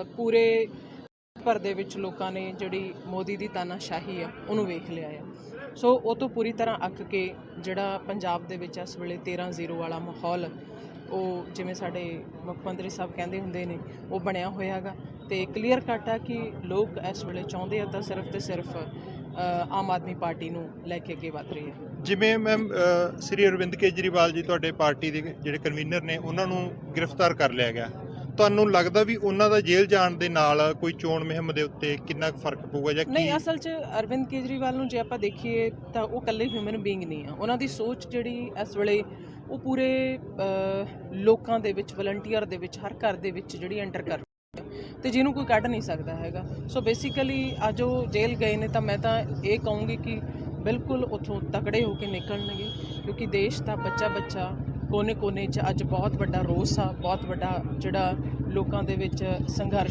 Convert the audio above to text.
ਪੂਰੇ ਭਰ ਦੇ ਵਿੱਚ ਲੋਕਾਂ ਨੇ ਜਿਹੜੀ ਮੋਦੀ ਦੀ ਤਾਨਾਸ਼ਾਹੀ ਆ, ਉਹਨੂੰ ਵੇਖ ਲਿਆ ਆ। ਸੋ ਉਹ ਤੋਂ ਪੂਰੀ ਤਰ੍ਹਾਂ ਅੱਕ ਕੇ ਜਿਹੜਾ ਪੰਜਾਬ ਦੇ ਵਿੱਚ ਇਸ ਵੇਲੇ 13-0 ਵਾਲਾ ਮਾਹੌਲ, ਉਹ ਜਿਵੇਂ ਸਾਡੇ ਮੁੱਖ ਮੰਤਰੀ ਸਾਹਿਬ ਕਹਿੰਦੇ ਹੁੰਦੇ ਨੇ, ਉਹ ਬਣਿਆ ਹੋਇਆ ਹੈਗਾ ਤੇ ਕਲੀਅਰ ਕੱਟ ਆ ਕਿ ਲੋਕ ਇਸ ਵੇਲੇ ਚਾਹੁੰਦੇ ਆ ਤਾਂ ਸਿਰਫ ਤੇ ਸਿਰਫ ਆਮ ਆਦਮੀ ਪਾਰਟੀ ਨੂੰ ਲੈ ਕੇ ਅੱਗੇ ਵਧ ਰਹੀ ਹੈ ਜਿਵੇਂ ਮੈਮ ਸ੍ਰੀ ਅਰਵਿੰਦ ਕੇਜਰੀਵਾਲ ਜੀ ਤੁਹਾਡੇ ਪਾਰਟੀ ਦੇ ਜਿਹੜੇ ਕਨਵੀਨਰ ਨੇ, ਉਹਨਾਂ ਨੂੰ ਗ੍ਰਿਫਤਾਰ ਕਰ ਲਿਆ ਗਿਆ। ਤੁਹਾਨੂੰ ਲੱਗਦਾ ਵੀ ਉਹਨਾਂ ਦਾ ਜੇਲ੍ਹ ਜਾਣ ਦੇ ਨਾਲ ਕੋਈ ਚੋਣ ਮੁਹਿੰਮ ਦੇ ਉੱਤੇ ਕਿੰਨਾ ਕੁ ਫ਼ਰਕ ਪਊਗਾ ਜਾਂ ਨਹੀਂ ਕੀ? ਅਸਲ 'ਚ ਅਰਵਿੰਦ ਕੇਜਰੀਵਾਲ ਨੂੰ ਜੇ ਆਪਾਂ ਦੇਖੀਏ ਤਾਂ ਉਹ ਇਕੱਲੇ ਹਿਊਮਨ ਬੀਇੰਗ ਨਹੀਂ ਆ। ਉਹਨਾਂ ਦੀ ਸੋਚ ਜਿਹੜੀ ਇਸ ਵੇਲੇ ਉਹ ਪੂਰੇ ਲੋਕਾਂ ਦੇ ਵਿੱਚ ਵਲੰਟੀਅਰ ਦੇ ਵਿੱਚ ਹਰ ਘਰ ਦੇ ਵਿੱਚ ਜਿਹੜੀ ਐਂਟਰ ਕਰ ਤੇ ਜਿਹਨੂੰ ਕੋਈ ਕੱਢ ਨਹੀਂ ਸਕਦਾ ਹੈਗਾ। ਸੋ ਬੇਸਿਕਲੀ ਅੱਜ ਉਹ ਜੇਲ੍ਹ ਗਏ ਨੇ ਤਾਂ ਮੈਂ ਤਾਂ ਇਹ ਕਹੂੰਗੀ ਕਿ ਬਿਲਕੁਲ ਉਥੋਂ ਤਕੜੇ ਹੋ ਕੇ ਨਿਕਲਣਗੇ ਕਿਉਂਕਿ ਦੇਸ਼ ਦਾ ਬੱਚਾ ਬੱਚਾ ਕੋਨੇ-ਕੋਨੇ 'ਚ ਅੱਜ ਬਹੁਤ ਵੱਡਾ ਰੋਸ ਆ ਬਹੁਤ ਵੱਡਾ ਜਿਹੜਾ ਲੋਕਾਂ ਦੇ ਵਿੱਚ ਸੰਘਰਸ਼